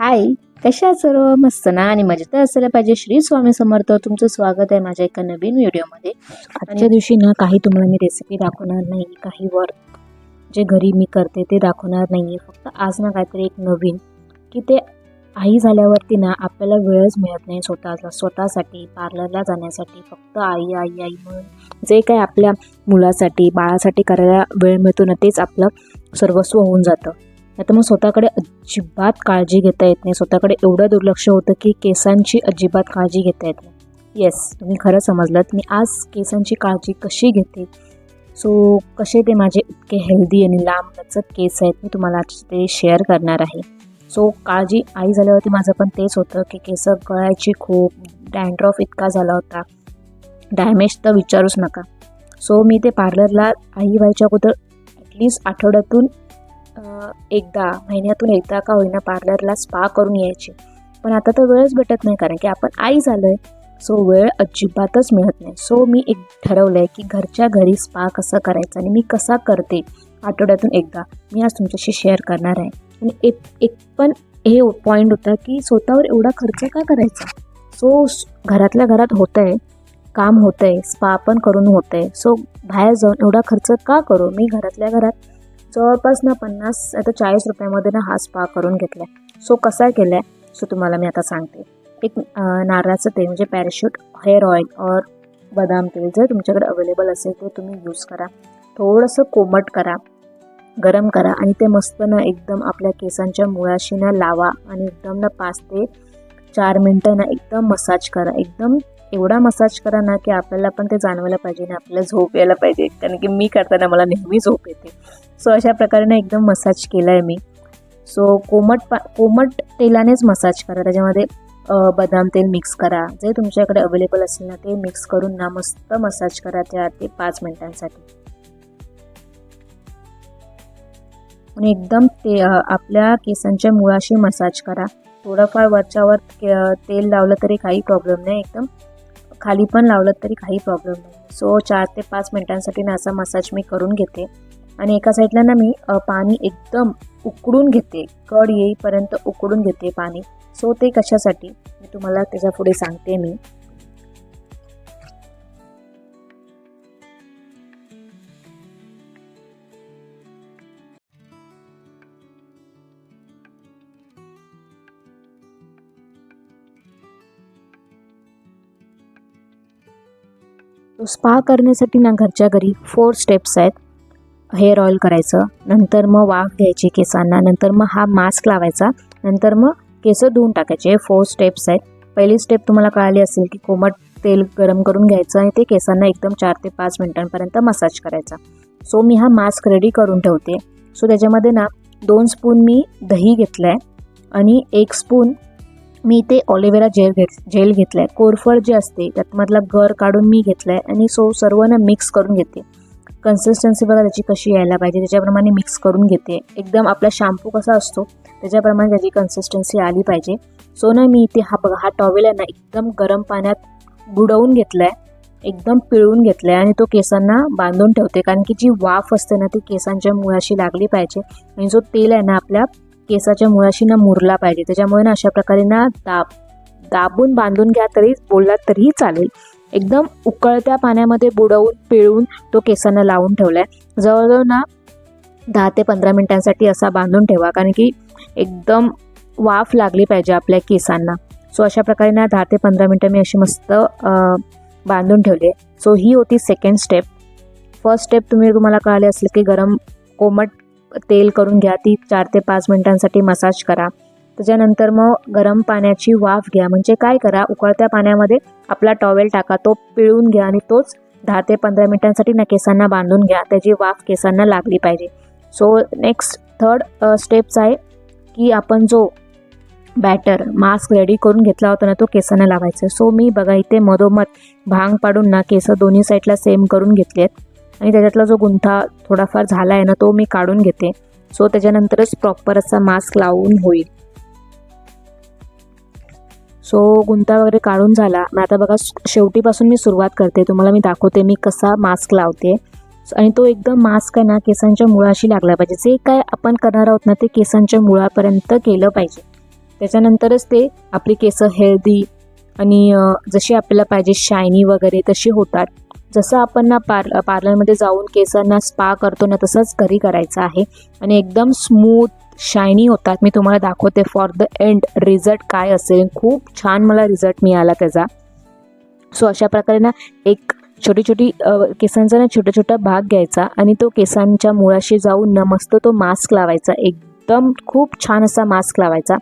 हाय कशा सर्व? मस्त ना? आणि मजेत असायला पाहिजे. श्री स्वामी समर्थ तुमचं स्वागत आहे माझ्या एका नवीन व्हिडिओमध्ये. आजच्या दिवशी ना काही तुम्हाला मी रेसिपी दाखवणार नाही. काही वर जे घरी मी करते ते दाखवणार नाही आहे फक्त आज ना काहीतरी एक नवीन की ते आई झाल्यावरती ना आपल्याला वेळच मिळत नाही स्वतःला. स्वतःसाठी पार्लरला जाण्यासाठी फक्त आई आई आई म्हणून. जे काय आपल्या मुलासाठी बाळासाठी करायला वेळ मिळतो ना तेच आपलं सर्वस्व होऊन जातं. नाही तर मग स्वतःकडे अजिबात काळजी घेता येत नाही. स्वतःकडे एवढं दुर्लक्ष होतं की केसांची अजिबात काळजी घेता येत नाही. येस तुम्ही खरं समजलं मी आज केसांची काळजी कशी घेते? सो कसे ते माझे इतके हेल्दी आणि लांब लचक केस आहेत मी तुम्हाला आज ते शेअर करणार आहे. सो काळजी आई झाल्यावरती माझं पण तेच होतं की केस गळायची खूप डँड्रॉफ इतका झाला होता. डॅमेज तर विचारूच नका. सो मी ते पार्लरला आई व्हायच्या अगोदर ॲटलिस्ट आठवड्यातून एकदा महिन्यातून एकदा का होईना पार्लरला स्पा करून यायची. पण आता तर वेळच भेटत नाही कारण की आपण आई झालो आहे सो वेळ अजिबातच मिळत नाही. सो मी एक ठरवलं आहे की घरच्या घरी स्पा कसं करायचं आणि मी कसा करते आठवड्यातून एकदा. मी आज तुमच्याशी शेअर करणार आहे. आणि एक एक पण हे पॉईंट होता की स्वतःवर एवढा खर्च का करायचा? सो घरातल्या घरात होतं आहे काम होतं आहे स्पा पण करून होतं आहे सो बाहेर जाऊन एवढा खर्च का करू? मी घरातल्या घरात जवळपास ना पन्नास आता चाळीस रुपयामध्ये ना हा स्पा करून घेतला आहे सो कसा केला आहे सो तुम्हाला मी आता सांगते. एक नारळाचं तेल म्हणजे पॅराशूट हेअर ऑइल और बदाम तेल जर तुमच्याकडे अवेलेबल असेल तर तुम्ही यूज करा. थोडंसं कोमट करा. गरम करा आणि ते मस्त ना एकदम आपल्या केसांच्या मुळाशी ना लावा आणि एकदम ना पाच ते चार मिनटं ना एकदम मसाज करा. एकदम एवढा मसाज करा ना की आपल्याला पण ते जाणवायला पाहिजे ना आपल्याला झोप यायला पाहिजे. कारण की मी करताना मला नेहमी झोप येते. सो अशा प्रकारे ना एकदम मसाज केला आहे मी. सो कोमट पा कोमट तेलानेच मसाज करा. त्याच्यामध्ये बदाम तेल मिक्स करा. जे तुमच्याकडे अवेलेबल असेल ना ते मिक्स करून ना मस्त मसाज करा त्या ते पाच मिनिटांसाठी. आणि एकदम ते आपल्या केसांच्या मुळाशी मसाज करा. थोडंफार वरच्यावर के- तेल लावलं तरी काही प्रॉब्लेम नाही. एकदम खाली पण लावलं तरी काही प्रॉब्लेम नाही. सो चार ते पाच मिनिटांसाठी ना असा मसाज मी करून घेते. आणि एका साईडला ना मी पाणी एकदम उकडून घेते. कड येईपर्यंत उकडून घेते पाणी. सो ते कशासाठी? मी तुम्हाला त्याच्या पुढे सांगते मी. तो स्पा करण्यासाठी ना घरच्या घरी फोर स्टेप्स आहेत. हेअर ऑइल करायचं नंतर मग वाफ घ्यायचे केसांना नंतर मग हा मास्क लावायचा नंतर मग केस धुवून टाकायचे. हे फोर स्टेप्स आहेत. पहिली स्टेप तुम्हाला कळाली असेल की कोमट तेल गरम करून घ्यायचं आणि ते केसांना एकदम चार ते पाच मिनिटांपर्यंत मसाज करायचा. सो मी हा मास्क रेडी करून ठेवते. सो त्याच्यामध्ये ना दोन स्पून मी दही घेतलं आहे आणि एक स्पून मी ते ऑलिव्हेरा जेल घेत जेल घेतलं आहे कोरफड जे असते त्यातमधला गर काढून मी घेतलं आहे आणि सो सर्व ना मिक्स करून घेते. कन्सिस्टन्सी बघा त्याची कशी यायला पाहिजे त्याच्याप्रमाणे मिक्स करून घेते. एकदम आपला शॅम्पू कसा असतो त्याच्याप्रमाणे त्याची कन्सिस्टन्सी आली पाहिजे. सो ना मी इथे हा बघा हा टॉवेल आहे ना एकदम गरम पाण्यात बुडवून घेतला आहे एकदम पिळून घेतलं आहे आणि तो केसांना बांधून ठेवते. कारण की जी वाफ असते ना ती केसांच्या मुळाशी लागली पाहिजे. आणि जो तेल आहे ना आपल्या केसाच्या मुळाशी ना मुरला पाहिजे. त्याच्यामुळे ना अशा प्रकारे ना दाब दाबून बांधून घ्या तरी बोललात तरीही चालेल. एकदम उकळत्या पाण्यामध्ये बुडवून पिळून तो केसांना लावून ठेवला आहे जवळजवळ ना दहा ते पंधरा मिनिटांसाठी असा बांधून ठेवा कारण की एकदम वाफ लागली पाहिजे आपल्या केसांना. सो अशा प्रकारे ना दहा ते पंधरा मिनटं मी अशी मस्त बांधून ठेवली आहे. सो ही होती सेकंड स्टेप फर्स्ट स्टेप तुम्ही तुम्हाला कळाले असेल की गरम कोमट तेल करून घ्या. ती चार ते पाच मिनिटांसाठी मसाज करा. त्याच्यानंतर मग गरम पाण्याची वाफ घ्या. म्हणजे काय करा उकळत्या पाण्यामध्ये आपला टॉवेल टाका. तो पिळून घ्या आणि तोच दहा ते पंधरा मिनिटांसाठी ना केसांना बांधून घ्या. त्याची वाफ केसांना लागली पाहिजे. सो नेक्स्ट थर्ड स्टेप्स आहे की आपण जो बॅटर मास्क रेडी करून घेतला होता ना तो केसांना लावायचा. सो मी बघा इथे मधोमध भांग पाडून ना केस दोन्ही साईडला सेम करून घेतले आहेत आणि त्याच्यातला जो गुंठा थोडाफार झाला आहे ना तो मी काढून घेते. सो त्याच्यानंतरच प्रॉपर असा मास्क लावून होईल. सो गुंता वगैरे काढून झाला. मग आता बघा शेवटीपासून मी सुरुवात करते. तुम्हाला मी दाखवते मी कसा मास्क लावते. आणि तो एकदम मास्क आहे ना केसांच्या मुळाशी लागला पाहिजे. जे काय आपण करणार आहोत ना ते केसांच्या मुळापर्यंत केलं पाहिजे. त्याच्यानंतरच ते आपली केसं हेल्दी आणि जशी आपल्याला पाहिजे शायनी वगैरे तशी होतात. जसं आपण ना पार पार्लरमध्ये जाऊन केसांना स्पा करतो ना तसंच घरी करायचं आहे. आणि एकदम स्मूथ शायनी होतात. मी तुम्हाला दाखवते फॉर द एंड रिझल्ट काय असेल. खूप छान मला रिझल्ट मिळाला त्याचा. सो अशा प्रकारे ना एक छोटी छोटी केसांचा ना छोटा छोटा भाग घ्यायचा आणि तो केसांच्या मुळाशी जाऊन नमस्त मस्त तो मास्क लावायचा. एकदम खूप छान असा मास्क लावायचा.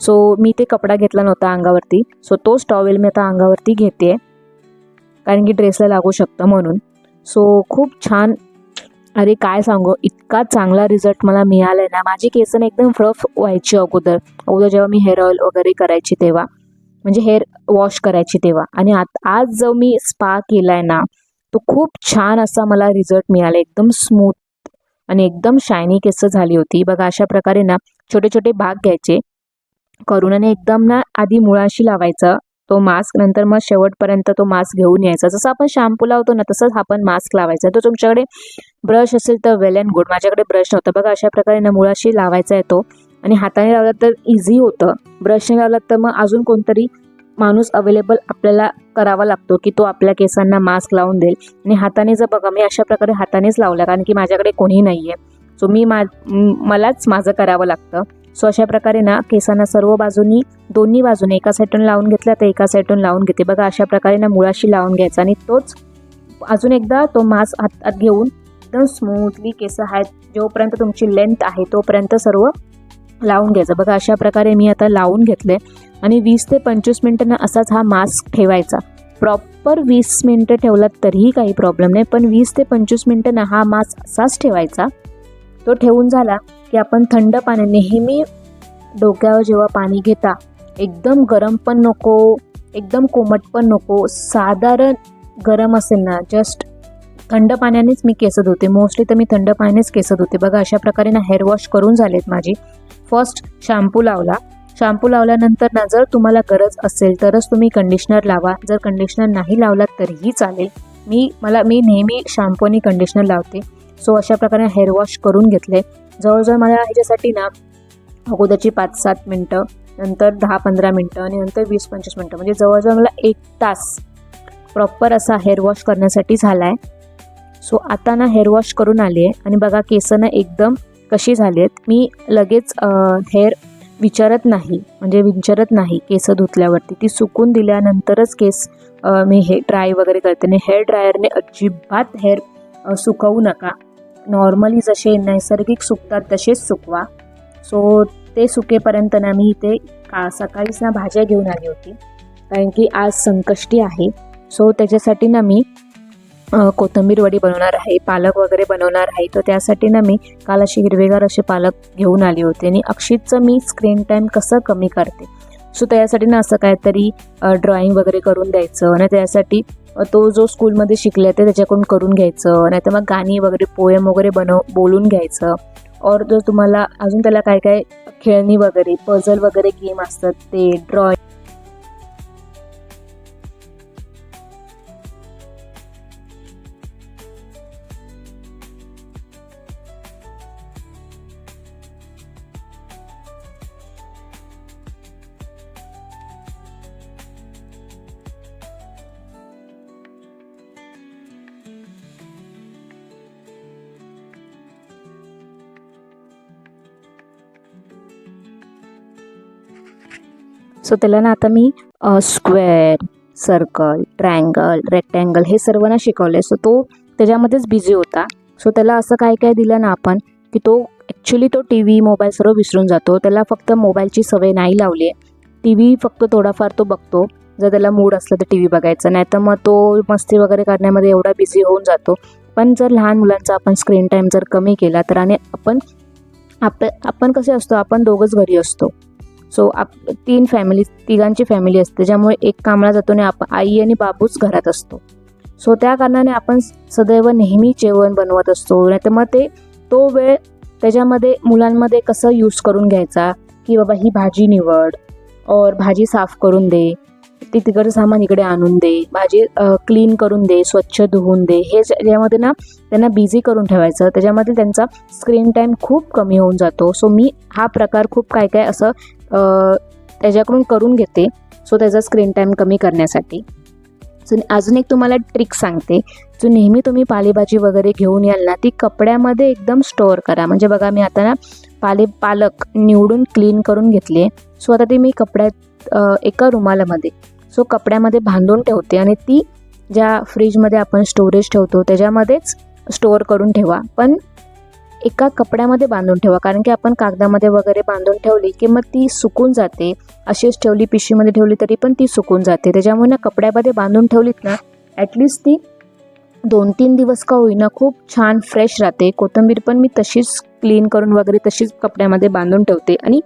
सो मी ते कपडा घेतला नव्हता अंगावरती. सो तोच टॉवेल मी आता अंगावरती घेते. कारण की ड्रेसला लागू शकतं म्हणून. सो खूप छान. अरे काय सांगू? इतका चांगला रिझल्ट मला मिळाला आहे ना. माझी केसं एकदम फ्रफ व्हायची अगोदर. अगोदर जेव्हा मी हेअर ऑइल वगैरे करायची तेव्हा. म्हणजे हेअर वॉश करायची तेव्हा. आणि आत आज जो मी स्पा केला आहे ना तो खूप छान असा मला रिझल्ट मिळाला एकदम स्मूथ आणि एकदम शायनी केस झाली होती. बघा अशा प्रकारे ना छोटे छोटे भाग घ्यायचे. करून आणि एकदम ना आधी मुळाशी लावायचं. तो मास्क नंतर मग शेवटपर्यंत तो मास्क घेऊन यायचा. जसं आपण शॅम्पू लावतो ना तसंच आपण मास्क लावायचा. तर तुमच्याकडे ब्रश असेल तर वेल अँड गुड माझ्याकडे ब्रश नव्हता. बघा अशा प्रकारे ना मुळाशी लावायचा आहे तो. आणि हाताने लावला तर इझी होतं. ब्रशने लावला तर मग अजून कोणतरी माणूस अवेलेबल आपल्याला करावा लागतो की तो आपल्या केसांना मास्क लावून देईल. आणि हाताने जर बघा मी अशा प्रकारे हातानेच लावला कारण की माझ्याकडे कोणी नाही आहे सो मी मा मलाच माझं करावं लागतं. सो अशा प्रकारे ना केसांना सर्व बाजूनी दोन्ही बाजूने एका साईडून लावून घेतला तर एका साईडून लावून घेते. बघा अशा प्रकारे ना मुळाशी लावून घ्यायचा. आणि तोच अजून एकदा तो मास्क हातात घेऊन एकदम स्मूथली केस आहेत. जोपर्यंत तुमची लेंथ आहे तोपर्यंत सर्व लावून घ्यायचं. बघा अशा प्रकारे मी आता लावून घेतले आणि वीस ते पंचवीस मिनटं असाच हा मास्क ठेवायचा. प्रॉपर वीस मिनटं ठेवलात तरीही काही प्रॉब्लेम नाही. पण वीस ते पंचवीस मिनटं ना हा मास्क असाच ठेवायचा. तो ठेवून झाला की आपण थंड पाणी नेहमी डोक्यावर जेव्हा पाणी घेता एकदम गरम पण नको एकदम कोमट पण नको साधारण गरम असेल ना जस्ट थंड पाण्यानेच मी केस धुते मोस्टली तर मी थंड पाण्यानेच केस धुते बघा अशा प्रकारे ना हेअर वॉश करून झालेत माझी. फर्स्ट शॅम्पू लावला. शॅम्पू लावल्यानंतर ना जर तुम्हाला गरज असेल तरच तुम्ही कंडिशनर लावा. जर कंडिशनर नाही लावला तरीही चालेल. मी मला मी नेहमी शॅम्पू आणि कंडिशनर लावते. सो अशा प्रकारे हेअर वॉश करून घेतले. जवळजवळ मला ह्याच्यासाठी ना अगोदरची पाच सात मिनटं नंतर दहा पंधरा मिनटं आणि नंतर वीस पंचवीस मिनटं. म्हणजे जवळजवळ मला एक तास प्रॉपर असा हेअर वॉश करण्यासाठी झाला आहे सो आता ना हेअर वॉश करून आली आहे आणि बघा केसं ना एकदम कशी झाली आहेत मी लगेच हेअर विचारत नाही. म्हणजे विचारत नाही केस धुतल्यावरती. ती सुकून दिल्यानंतरच केस मी हे ड्राय वगैरे करते. आणि हेअर ड्रायरने अजिबात हेअर सुकवू नका. नॉर्मली जसे नैसर्गिक सुकतात तसेच सुकवा. सो ते सुकेपर्यंत ना मी इथे का सकाळीच ना भाज्या घेऊन आली होती. कारण की आज संकष्टी आहे. सो त्याच्यासाठी ना मी कोथंबीर कोथिंबीर वडी बनवणार आहे पालक वगैरे बनवणार आहे. तर त्यासाठी ना मी काल अशी हिरवेगार असे पालक घेऊन आली होती. आणि अक्षितचं मी स्क्रीन टाईम कसं कमी करते? सो त्यासाठी ना असं काहीतरी ड्रॉइंग वगैरे करून द्यायचं. आणि त्यासाठी तो जो स्कूलमध्ये शिकले ते त्याच्याकडून करून घ्यायचं नाही तर मग गाणी वगैरे पोएम वगैरे बनव बोलून घ्यायचं. और जर तुम्हाला अजून त्याला काय काय खेळणी वगैरे पझल वगैरे गेम असतात ते ड्रॉइंग सो त्याला ना आता मी स्क्वेअर सर्कल ट्रायंगल रेक्टँगल हे सर्व ना शिकवले सो तो त्याच्यामध्येच बिझी होता. सो त्याला असं काय काय दिलं ना आपण की तो ॲक्च्युली तो टी व्ही मोबाईल सर्व विसरून जातो. त्याला फक्त मोबाईलची सवय नाही लावली आहे. टी व्ही फक्त थोडाफार तो बघतो. जर त्याला मूड असलं तर टी व्ही बघायचं. नाही तर मग तो मस्ती वगैरे करण्यामध्ये एवढा बिझी होऊन जातो. पण जर लहान मुलांचा आपण स्क्रीन टाईम जर कमी केला तर आणि आपण आप आपण कसे असतो? आपण दोघंच घरी असतो. सो आप तीन फॅमिली तिघांची फॅमिली असते ज्यामुळे एक कामाला जातो आणि आप आई आणि बाबूच घरात असतो. सो त्या कारणाने आपण सदैव नेहमी जेवण बनवत असतो. नाही तर मग ते तो वेळ त्याच्यामध्ये मुलांमध्ये कसं यूज करून घ्यायचा की बाबा ही भाजी निवड और भाजी साफ करून दे ती तिकडचं सामान इकडे आणून दे भाजी क्लीन करून दे स्वच्छ धुवून दे हे ज्यामध्ये ना त्यांना बिझी करून ठेवायचं. त्याच्यामध्ये त्यांचा स्क्रीन टाईम खूप कमी होऊन जातो. सो मी हा प्रकार खूप काय काय असं त्याच्याकडून करून घेते. सो त्याचा स्क्रीन टाईम कमी करण्यासाठी. सो अजून एक तुम्हाला ट्रिक सांगते. जो नेहमी तुम्ही पालेभाजी वगैरे घेऊन याल ना ती कपड्यामध्ये एकदम स्टोअर करा. म्हणजे बघा मी आता ना पाले पालक निवडून क्लीन करून घेतले. सो आता ती मी कपड्यात एका रुमालामध्ये सो कपड्यामध्ये बांधून ठेवते आणि ती ज्या फ्रीजमध्ये आपण स्टोरेज ठेवतो त्याच्यामध्येच स्टोअर करून ठेवा. पण एका कपड्यामध्ये बांधून ठेवा. कारण की आपण कागदामध्ये वगैरे बांधून ठेवली की मग ती सुकून जाते. अशीच ठेवली पिशवीमध्ये ठेवली तरी पण ती सुकून जाते. त्याच्यामुळे ना कपड्यामध्ये बांधून ठेवलीत ना ॲटलिस्ट ती दोन तीन दिवस का होईना खूप छान फ्रेश राहते. कोथिंबीर पण मी तशीच क्लीन करून वगैरे तशीच कपड्यामध्ये बांधून ठेवते. आणि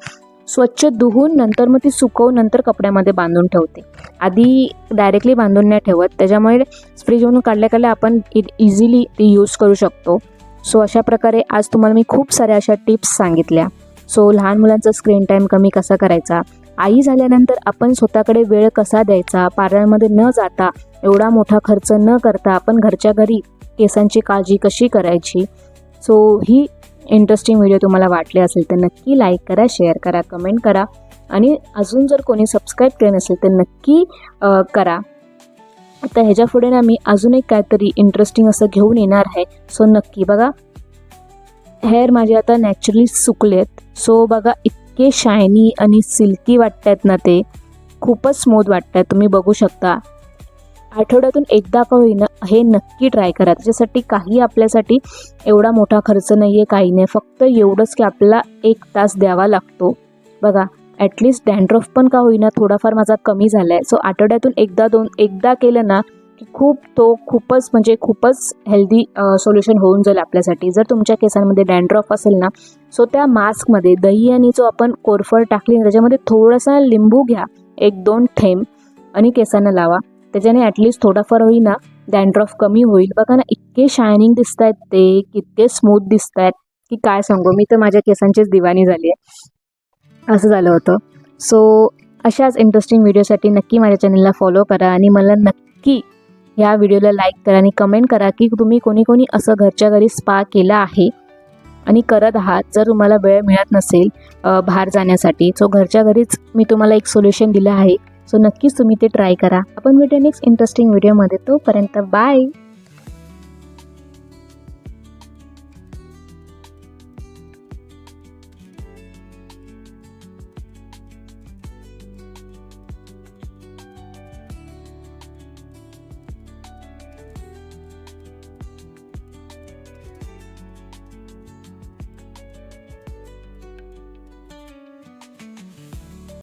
स्वच्छ धुवून नंतर मग ती सुकवून नंतर कपड्यामध्ये बांधून ठेवते. आधी डायरेक्टली बांधून नाही ठेवत. त्याच्यामुळे फ्रीजमधून काढल्या काढल्या आपण इझिली ती यूज करू शकतो. सो अशा प्रकारे आज तुम्हाला मी खूप साऱ्या अशा टिप्स सांगितल्या. सो लहान मुलांचा स्क्रीन टाईम कमी कसा करायचा? आई झाल्यानंतर आपण स्वतःकडे वेळ कसा द्यायचा? पार्लरमध्ये न जाता एवढा मोठा खर्च न करता आपण घरच्या घरी केसांची काळजी कशी करायची? सो ही इंटरेस्टिंग व्हिडिओ तुम्हाला वाटले असेल तर नक्की लाईक करा शेअर करा कमेंट करा. आणि अजून जर कोणी सबस्क्राईब केलं नसेल तर नक्की करा. आता ह्याच्या पुढे ना मी अजून एक काहीतरी इंटरेस्टिंग असं घेऊन येणार आहे. सो नक्की बघा. हेअर माझे आता नॅचरली सुकलेत. सो बघा इतके शायनी आणि सिल्की वाटत आहेत ना ते. खूपच स्मूथ वाटत आहेत तुम्ही बघू शकता. आठवड्यातून एकदा का होईना हे नक्की ट्राय करा. त्याच्यासाठी काही आपल्यासाठी एवढा मोठा खर्च नाही आहे काही नाही. फक्त एवढंच की आपला एक तास द्यावा लागतो. बघा ॲटलिस्ट डॅन्ड्रफ पण का होईना थोडाफार माझा कमी झाला आहे सो आठवड्यातून एकदा दोन एकदा केलं ना की खूप तो खूपच म्हणजे खूपच हेल्दी सोल्युशन होऊन जाईल आपल्यासाठी. जर तुमच्या केसांमध्ये डॅन्ड्रॉफ असेल ना सो त्या मास्कमध्ये दही आणि जो आपण कोरफड टाकली त्याच्यामध्ये थोडासा लिंबू घ्या. एक दोन थेंब आणि केसांना लावा. त्याच्याने ॲटलिस्ट थोडाफार होईना डॅन्ड्रॉफ कमी होईल. बघा ना इतके शायनिंग दिसत आहेत ते कितके स्मूथ दिसत आहेत की काय सांगू मी तर माझ्या केसांचीच दिवाणी झाली आहे असं झालं होतं. सो अशाच इंटरेस्टिंग व्हिडिओसाठी नक्की माझ्या चॅनलला फॉलो करा आणि मला नक्की ह्या व्हिडिओला लाईक करा आणि कमेंट करा की तुम्ही कोणी कोणी असं घरच्या घरी स्पा केला आहे आणि करत आहात जर तुम्हाला वेळ मिळत नसेल बाहेर जाण्यासाठी. सो घरच्या घरीच मी तुम्हाला एक सोल्युशन दिलं आहे. सो नक्कीच तुम्ही ते ट्राय करा. आपण भेटूया नेक्स्ट इंटरेस्टिंग व्हिडिओमध्ये तोपर्यंत बाय